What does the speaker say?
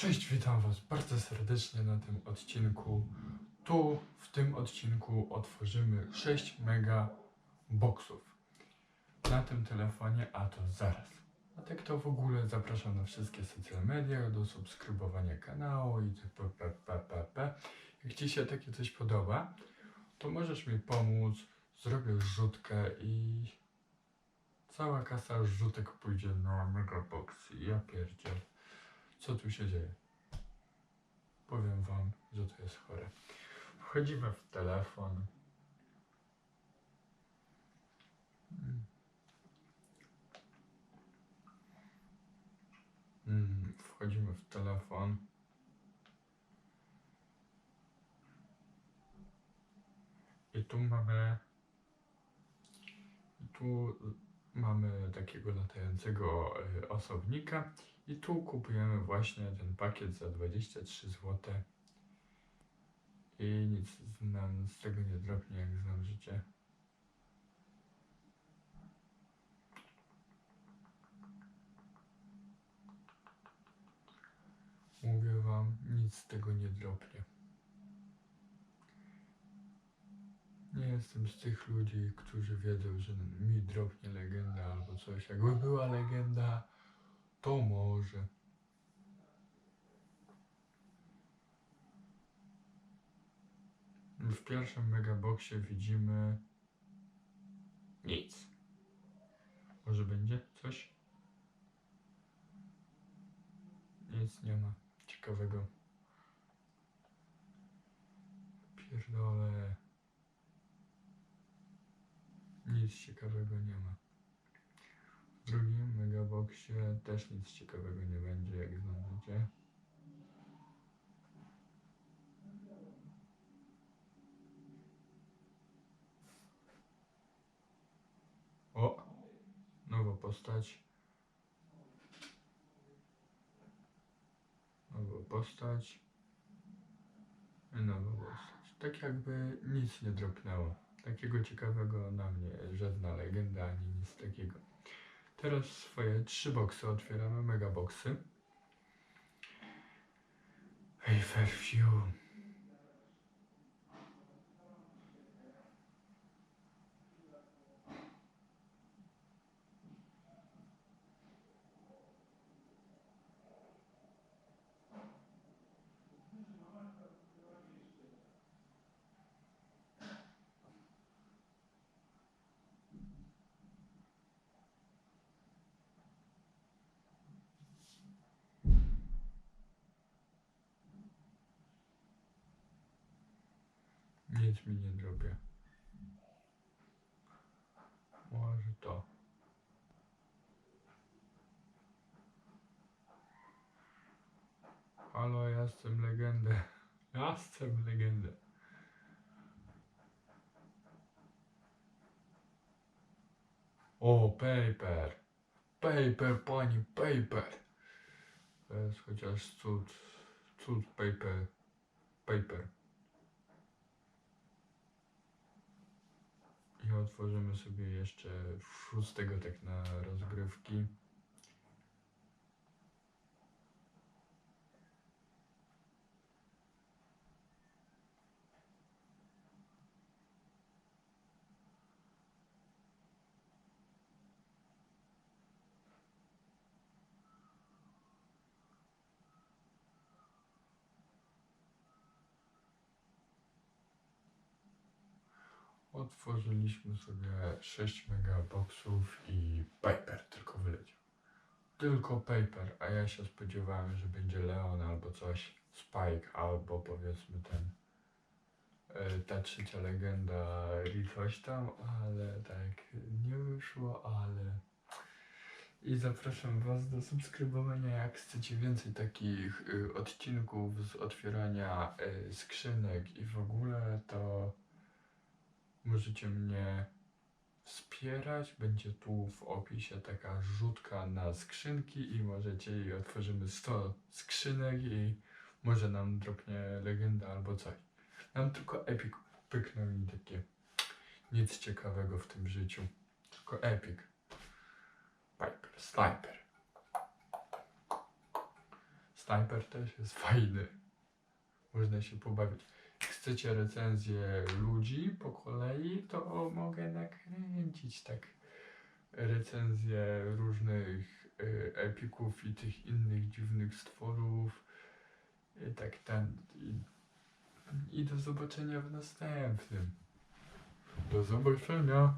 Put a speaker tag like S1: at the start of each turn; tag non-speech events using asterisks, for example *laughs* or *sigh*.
S1: Cześć, witam Was bardzo serdecznie na tym odcinku. Tu w tym odcinku otworzymy 6 mega boxów na tym telefonie, a to zaraz. A tak to w ogóle zapraszam na wszystkie social media, do subskrybowania kanału i p, p, p, p, p. Jak Ci się takie coś podoba, to możesz mi pomóc, zrobię rzutkę i cała kasa rzutek pójdzie na megabox. Ja pierdziel. Co tu się dzieje? Powiem wam, że to jest chore. Wchodzimy w telefon. Mm. Mm, Wchodzimy w telefon. I tu mamy. Tu mamy takiego latającego y, osobnika. I tu kupujemy właśnie ten pakiet za 23 zł. I nic nam z tego nie drobnie, jak znam życie. Mówię wam, nic z tego nie drobnie. Nie jestem z tych ludzi, którzy wiedzą, że mi drobnie legenda albo coś. Jakby była legenda, to może. W pierwszym megaboxie widzimy nic. Może będzie coś? Nic nie ma ciekawego. Pierdolę. Nic ciekawego nie ma. W drugim megaboxie też nic ciekawego nie będzie, jak znajdziecie. O! Nowa postać. Nowa postać. I nowa postać. Tak jakby nic nie dropnęło. Takiego ciekawego na mnie, żadna legenda ani nic takiego. Teraz swoje trzy boksy otwieramy, mega boksy. Hey. Nic mi nie zrobię. Może to. Halo, ja jestem legendę. *laughs* Ja jestem legendę. O, paper. Paper, pani, paper. To jest chociaż cud. Cud paper. Paper. I otworzymy sobie jeszcze szóstego tak na rozgrywki. Otworzyliśmy sobie 6 megaboxów i paper tylko wyleciał. Tylko paper, a ja się spodziewałem, że będzie Leon albo coś, Spike albo powiedzmy ten e, ta trzecia legenda i coś tam, ale tak nie wyszło, ale i zapraszam Was do subskrybowania, jak chcecie więcej takich y, odcinków z otwierania y, skrzynek i w ogóle to Możecie mnie wspierać. Będzie tu w opisie taka rzutka na skrzynki i możecie i otworzymy 100 skrzynek i może nam dropnie legenda albo coś. Nam tylko Epic pyknął i takie nic ciekawego w tym życiu. Tylko Epic. Piper, Sniper. Sniper też jest fajny. Można się pobawić. Chcecie recenzję ludzi po kolei, to mogę nakręcić tak recenzje różnych y, epików i tych innych dziwnych stworów. I tak ten. I, I do zobaczenia w następnym. Do zobaczenia.